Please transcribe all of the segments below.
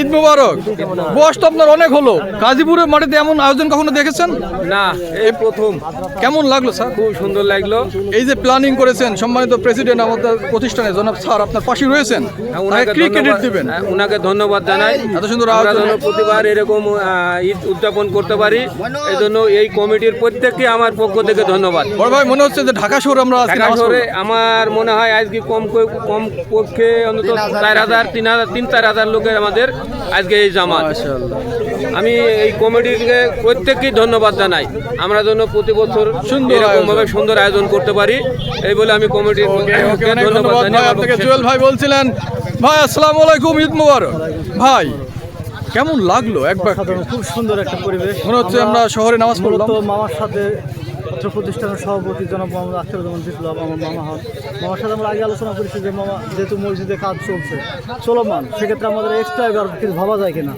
ঈদ মুবারক। বয়স তো আপনার অনেক হলো। গাজীপুরের মাটিতে এমন আয়োজন কখনো দেখেছেন? না এই প্রথম। কেমন লাগল স্যার? খুব সুন্দর লাগল। এই যে প্ল্যানিং করেছেন সম্মানিত প্রেসিডেন্ট আমাদের প্রতিষ্ঠানে জনাব স্যার আপনার পাশে রয়েছেন? কি ক্রেডিট দিবেন? হ্যাঁ, ওনাকে ধন্যবাদ জানাই। এত সুন্দর আয়োজন। প্রতিবার এরকম ঈদ উদযাপন করতে পারি। এই জন্য এই কমিটির প্রত্যেককে আমার পক্ষ থেকে ধন্যবাদ। বড় ভাই মনে হচ্ছে যে ঢাকা শহরে আমরা আজকে ঢাকা শহরে আমার মনে হয় আজকে কম কম পক্ষে অন্তত চার হাজার তিন হাজার তিন চার হাজার লোকের আমাদের আজকে এই জামাত। মাশাআল্লাহ। আমি এই কমিটিকে প্রত্যেককেই ধন্যবাদ জানাই। আমরা যেন প্রতি বছর সুন্দর এরকম ভাবে আয়োজন। সুন্দর আয়োজন করতে পারি এই বলে আমি কমিটির ধন্যবাদ জানাই আপনাকে জুয়েল ভাই বলছিলেন ভাই আসসালামু আলাইকুম ঈদ মুবারক। ভাই কেমন লাগল একবার? খুব সুন্দর একটা পরিবেশ। মনে হচ্ছে আমরা শহরে নামাজ পড়লাম। মামার সাথে অত্র প্রতিষ্ঠানের সভাপতি জনাব মোহাম্মদ আখতারুজ্জামান বিপ্লব, আমার মামা হন। মামার সাথে আমরা আগে আলোচনা করেছি যে মামা যেহেতু মসজিদে কাজ চলছে, চলমান, সেক্ষেত্রে আমাদের এক্সট্রা এবার কিছু ভাবা যায় কিনা।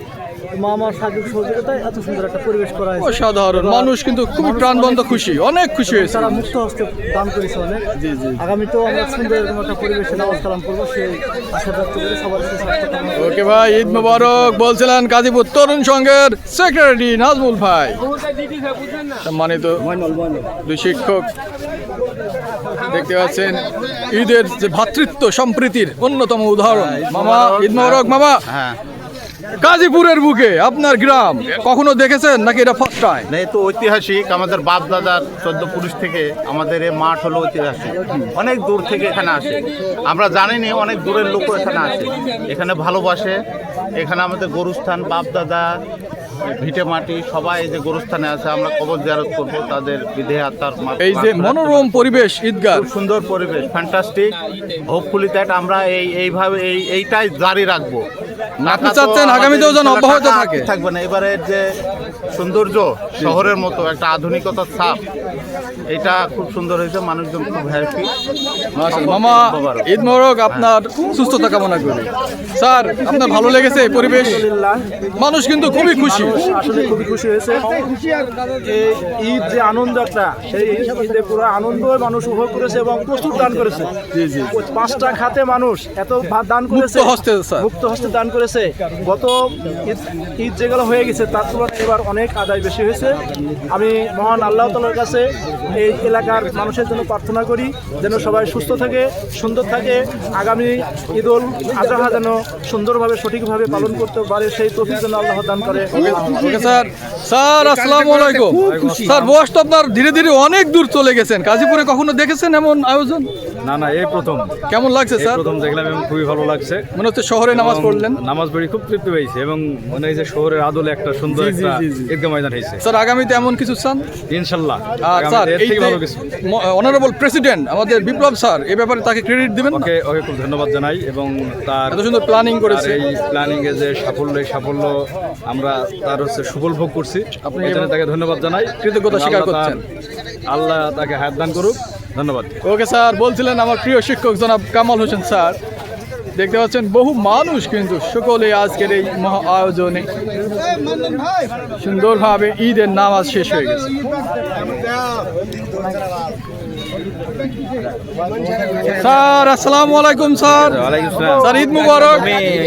সহযোগিতায় এত সুন্দর একটা পরিবেশ করা হয়েছে। অসাধারণ। মানুষ কিন্তু খুবই প্রাণবন্ত খুশি। অনেক খুশি হয়েছে। তারা মুক্ত হস্তে দান করেছে অনেক। জি জি। আগামীতেও আমরা সুন্দর এরকম একটা পরিবেশে নামাজ কালাম করব সেই আশা ব্যক্ত করে সবার ওকে ভাই ঈদ মুবারক বলছিলেন গাজীপুর তরুণ সংঘের সেক্রেটারি নাজমুল ভাই। সম্মানিত দুই শিক্ষক দেখতে পাচ্ছেন ঈদের যে ভ্রাতৃত্ব সম্প্রীতির অন্যতম উদাহরণ। মামা ঈদ মুবারক মামা। গাজীপুরের বুকে আপনার গ্রাম। কখনো দেখেছেন নাকি এটা ফার্স্ট টাইম না এ তো ঐতিহাসিক। আমাদের বাপ দাদার চোদ্দ পুরুষ থেকে আমাদের এই মাঠ হলো ঐতিহাসিক। অনেক দূর থেকে এখানে আসে। আমরা জানিনি অনেক দূরের লোকও এখানে আসে। এখানে ভালোবাসে। এখানে আমাদের গরুস্থান বাপ দাদা ভিটে মাটি সবাই যে গরুস্থানে আছে। আমরা কবর জিয়ারত করব তাদের বিধে আত্মার এই যে মনোরম পরিবেশ ঈদগাহ। সুন্দর পরিবেশ ফ্যান্টাস্টিক হোপফুলি দ্যাট আমরা এই এইভাবে এই এইটাই জারি রাখব। আপনি চাচ্ছেন আগামীতেও যেন অব্যাহত থাকে। থাকবে না এবারের যে সৌন্দর্য শহরের মতো একটা আধুনিকতার ছাপ। এটা খুব সুন্দর হয়েছে মানুষজন খুব হ্যাপি মামা ঈদ মোবারক আপনার সুস্থতা কামনা করি। স্যার আপনার ভালো লেগেছে পরিবেশ? মানুষ কিন্তু খুবই খুশি। আসলে খুবই খুশি হয়েছে। এই ঈদ যে আনন্দ একটা সেই ঈদে পুরো আনন্দ মানুষ উপভোগ করেছে এবং প্রচুর দান করেছে। জি জি পাঁচটা খাতে মানুষ এত দান করেছে। মুক্ত হস্তে, স্যার। মুক্ত হস্তে দান করেছে। গত ঈদ- ঈদ যেগুলো হয়ে গেছে তার তুলনায় এবার অনেক আদায় বেশি হয়েছে। আমি মহান আল্লাহ তালার কাছে এই এলাকার মানুষের জন্য প্রার্থনা করি যেন সবাই সুস্থ থাকে সুন্দর থাকে। আগামী ঈদ উল আজহা যেন সুন্দরভাবে সঠিকভাবে পালন করতে পারে সেই তফিক যেন আল্লাহ দান করে। স্যার। স্যার আসসালামু আলাইকুম। স্যার বয়স তো আপনার ধীরে ধীরে অনেক দূর চলে গেছেন। গাজীপুরে কখনো দেখেছেন এমন আয়োজন? না না এই প্রথম। কেমন লাগছে স্যার? প্রথম দেখলাম এবং খুবই ভালো লাগছে। মনে হচ্ছে শহরে নামাজ পড়লেন। নামাজ পড়ি খুব তৃপ্তি পেয়েছে এবং মনে হয় যে শহরের আদলে একটা সুন্দর একটা। ঈদগাহ ময়দান হয়েছে। স্যার আগামীতে এমন কিছু চান? ইনশাল্লাহ। স্যার অনারেবল প্রেসিডেন্ট আমাদের বিপ্লব স্যার এই ব্যাপারে তাকে ক্রেডিট দিবেন ওকে ওকে খুব ধন্যবাদ জানাই এবং তার এত সুন্দর প্ল্যানিং করেছে। এই প্ল্যানিং এ যে সাফল্য এই সাফল্য আমরা তার হচ্ছে সুফল ভোগ করছি। আপনি তাকে ধন্যবাদ জানাই। কৃতজ্ঞতা স্বীকার আল্লাহ করছেন। আল্লাহ তাকে হায়াত দান করুক। ধন্যবাদ। ওকে স্যার বলছিলেন আমার প্রিয় শিক্ষক জনাব কামাল হোসেন স্যার দেখতে পাচ্ছেন, বহু মানুষ কিন্তু সকলে আজকের এই মহা আয়োজনে সুন্দরভাবে ঈদের নামাজ শেষ হয়ে গেছে। স্যার আসসালামু আলাইকুম স্যার। স্যার ঈদ মুবারক।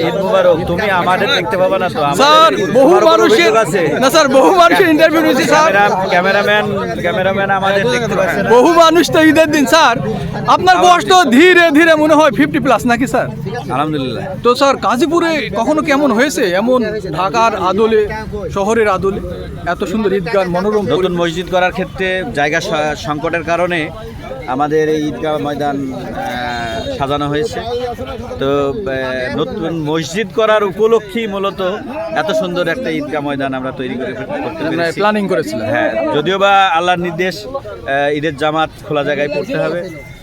ঈদ মুবারক। তুমি আমাদের দেখতে পাবা না তো স্যার বহু মানুষের না স্যার বহু মানুষের ইন্টারভিউ নিয়েছি স্যার। ক্যামেরাম্যান ক্যামেরাম্যান আমাদের দেখতে পাচ্ছে বহু মানুষ তো ঈদের দিন স্যার। আপনার বয়স তো ধীরে ধীরে মনে হয় ফিফটি প্লাস নাকি স্যার? আলহামদুলিল্লাহ। তো স্যার গাজীপুরে কখনো কেমন হয়েছে? এমন ঢাকার আদলে শহরের আদলে এত সুন্দর ঈদগাহ মনোরম নতুন মসজিদ করার ক্ষেত্রে জায়গা সংকটের কারণে আমাদের এই ঈদগাহ ময়দান সাজানো হয়েছে। তো নতুন মসজিদ করার উপলক্ষেই মূলত এত সুন্দর একটা ঈদগাহ ময়দান আমরা তৈরি করে প্ল্যানিং করেছিলেন। হ্যাঁ যদিও বা আল্লাহর নির্দেশ ঈদের জামাত খোলা জায়গায় পড়তে হবে।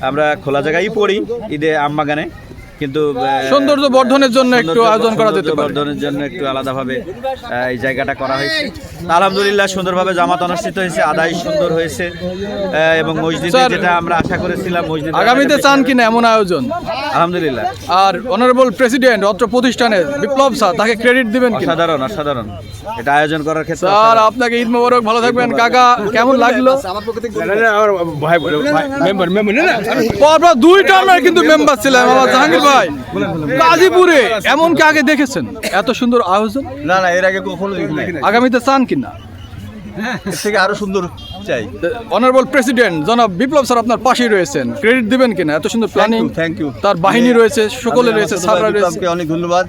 আমরা খোলা জায়গায় পড়ি ঈদে আমবাগানে। কিন্তু সৌন্দর্য বর্ধনের জন্য একটু আয়োজন করা যেতে পারে। বর্ধনের জন্য একটু আলাদাভাবে এই জায়গাটা করা হয়েছে। আলহামদুলিল্লাহ সুন্দরভাবে জামাত অনুষ্ঠিত হয়েছে আদায় সুন্দর হয়েছে এবং মসজিদে যেটা আমরা আশা করেছিলাম মসজিদ আগামীতে চান কিনা এমন আয়োজন? আলহামদুলিল্লাহ। আর অনারেবল প্রেসিডেন্ট অত্র প্রতিষ্ঠানের বিপ্লব স্যার তাকে ক্রেডিট দিবেন কি অসাধারণ অসাধারণ। এটা আয়োজন করার ক্ষেত্রে স্যার আপনাকে ঈদ মোবারক ভালো থাকবেন। কাকা কেমন লাগল? পরপর দুই টার্মের কিন্তু মেম্বার ছিলেন আমার জাহাঙ্গীর ভাই। গাজীপুরে এমন কি আগে দেখেছেন? এত সুন্দর আয়োজন? না না এর আগে কখনো দেখি নাই। আগামীতে চান কিনা এর থেকে আরও সুন্দর চাই। অনারেবল প্রেসিডেন্ট জনাব বিপ্লব স্যার আপনার পাশেই রয়েছেন। ক্রেডিট দিবেন কিনা এত সুন্দর প্ল্যানিং থ্যাংক ইউ তার বাহিনী রয়েছে সকলে রয়েছে স্যাররা রয়েছে। অনেক ধন্যবাদ।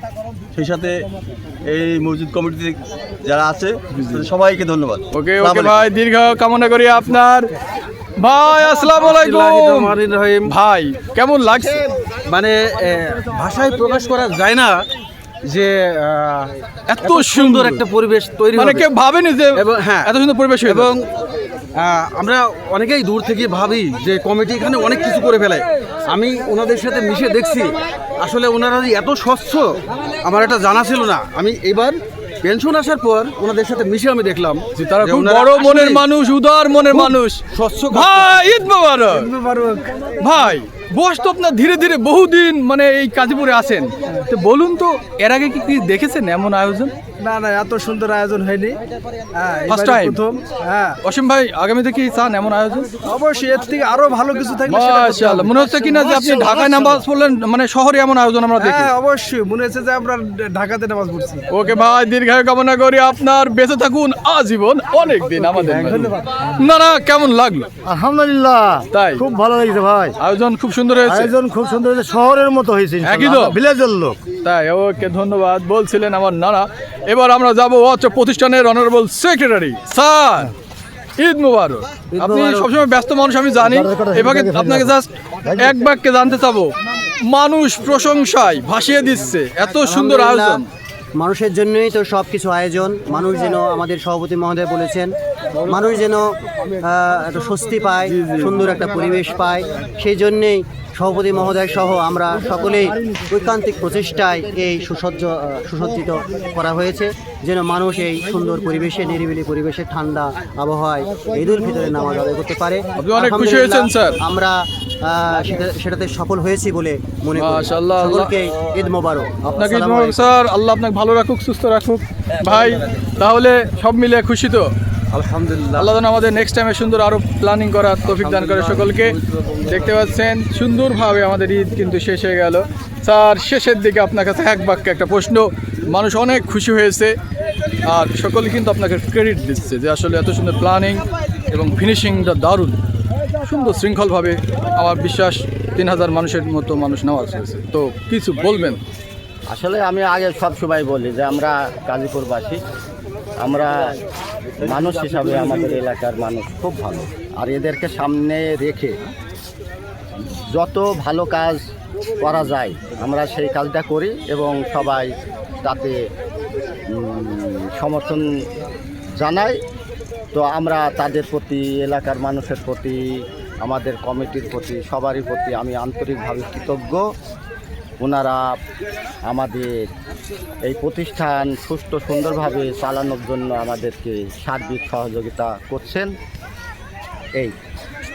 সেই সাথে এই মসজিদ কমিটিতে যারা আছে সবাইকে ধন্যবাদ। ওকে ওকে ভাই দীর্ঘ কামনা করি আপনার। ভাই আসসালামু আলাইকুম। ভাই কেমন লাগছে? মানে ভাষায় প্রকাশ করা যায় না যে এত সুন্দর একটা পরিবেশ তৈরি মানে কেউ ভাবেনি যে এবং হ্যাঁ। এত সুন্দর পরিবেশ এবং আমরা অনেকেই দূর থেকে ভাবি যে কমিটি এখানে অনেক কিছু করে ফেলে। আমি ওনাদের সাথে মিশে দেখছি। আসলে ওনারা এত স্বচ্ছ আমার এটা জানা ছিল না। আমি এবার পেনশন আসার পর ওনাদের সাথে মিশে আমি দেখলাম যে তারা খুব বড় মনের মানুষ উদার মনের মানুষ। স্বচ্ছ ভাই ঈদ মোবারক। ভাই বয়স তো আপনার ধীরে ধীরে বহুদিন মানে এই কাজীপুরে আসেন তো বলুন তো, এর আগে কি দেখেছেন এমন আয়োজন? না না এত সুন্দর আয়োজন হয়নি। হ্যাঁ প্রথম হ্যাঁ। অসীম ভাই আগামীতে কি চান এমন আয়োজন? অবশ্যই এর থেকে আরও ভালো কিছু মাশাআল্লাহ মনে হচ্ছে কিনা যে আপনি ঢাকায় নামাজ পড়লেন মানে শহরে এমন আয়োজন আমরা দেখি। হ্যাঁ অবশ্যই মনে হচ্ছে যে আমরা ঢাকাতে নামাজ পড়ছি। ওকে ভাই দীর্ঘায়ু কামনা করি আপনার বেঁচে থাকুন আজীবন অনেক দিন আমাদের না না কেমন লাগল? আলহামদুলিল্লাহ তাই? খুব ভালো লাগছে ভাই। আয়োজন খুব সুন্দর হয়েছে। আয়োজন খুব সুন্দর হয়েছে শহরের মতো হয়েছে একই তো? ভিলেজের লোক। তাই ওকে ধন্যবাদ। বলছিলেন আমার নানা। এবার আমরা যাব অচ প্রতিষ্ঠানের অনারেবল সেক্রেটারি স্যার ঈদ মুবারক। আপনি সবসময় ব্যস্ত মানুষ আমি জানি। এভাবে আপনাকে জাস্ট এক বাক্যে জানতে চাবো। মানুষ প্রশংসায় ভাসিয়ে দিচ্ছে। এত সুন্দর আয়োজন। মানুষের জন্যই তো সব কিছু আয়োজন। মানুষ যেন আমাদের সভাপতি মহোদয় বলেছেন মানুষ যেন একটা স্বস্তি পায় সুন্দর একটা পরিবেশ পায়। সেই জন্যেই সভাপতি মহোদয় সহ আমরা সকলেই ঐকান্তিক প্রচেষ্টায় এই সুসজ্জ সুসজ্জিত করা হয়েছে যেন মানুষ এই সুন্দর পরিবেশে নিরিবিলি পরিবেশে ঠান্ডা আবহাওয়ায় ঈদুল ভিতরে নামাজ আদায় করতে পারে। আমরা সেটাতে সফল হয়েছি বলে মনে করি। সকলকে ঈদ মোবারক। আপনাকে ঈদ মুবারক। স্যার আল্লাহ আপনাকে ভালো রাখুক সুস্থ রাখুক। ভাই তাহলে সব মিলে খুশি তো? আলহামদুলিল্লাহ। আল্লাহ আমাদের নেক্সট টাইমে সুন্দর আরও প্ল্যানিং করার তৌফিক দান করে সকলকে। দেখতে পাচ্ছেন সুন্দরভাবে আমাদের ঈদ কিন্তু শেষ হয়ে গেল। স্যার শেষের দিকে আপনার কাছে এক বাক্যে একটা প্রশ্ন। মানুষ অনেক খুশি হয়েছে আর সকলে কিন্তু আপনাকে ক্রেডিট দিচ্ছে যে আসলে এত সুন্দর প্ল্যানিং এবং ফিনিশিংটা দারুণ। সুন্দর শৃঙ্খলভাবে আমার বিশ্বাস তিন হাজার মানুষের মতো মানুষ নেওয়া হয়েছে। তো কিছু বলবেন? আসলে আমি আগে সব সময় বলি যে আমরা গাজীপুরবাসী, আমরা মানুষ হিসাবে আমাদের এলাকার মানুষ খুব ভালো। আর এদেরকে সামনে রেখে যত ভালো কাজ করা যায়, আমরা সেই কাজটা করি এবং সবাই তাতে সমর্থন জানাই। তো আমরা তাদের প্রতি, এলাকার মানুষের প্রতি আমাদের কমিটির প্রতি সবারই প্রতি আমি আন্তরিকভাবে কৃতজ্ঞ। ওনারা আমাদের এই প্রতিষ্ঠান সুস্থ সুন্দরভাবে চালানোর জন্য আমাদেরকে সার্বিক সহযোগিতা করছেন। এই।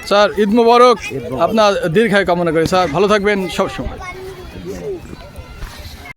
স্যার ঈদ মুবারক। মুবারক। আপনার দীর্ঘায় কামনা করি। স্যার ভালো থাকবেন সবসময়।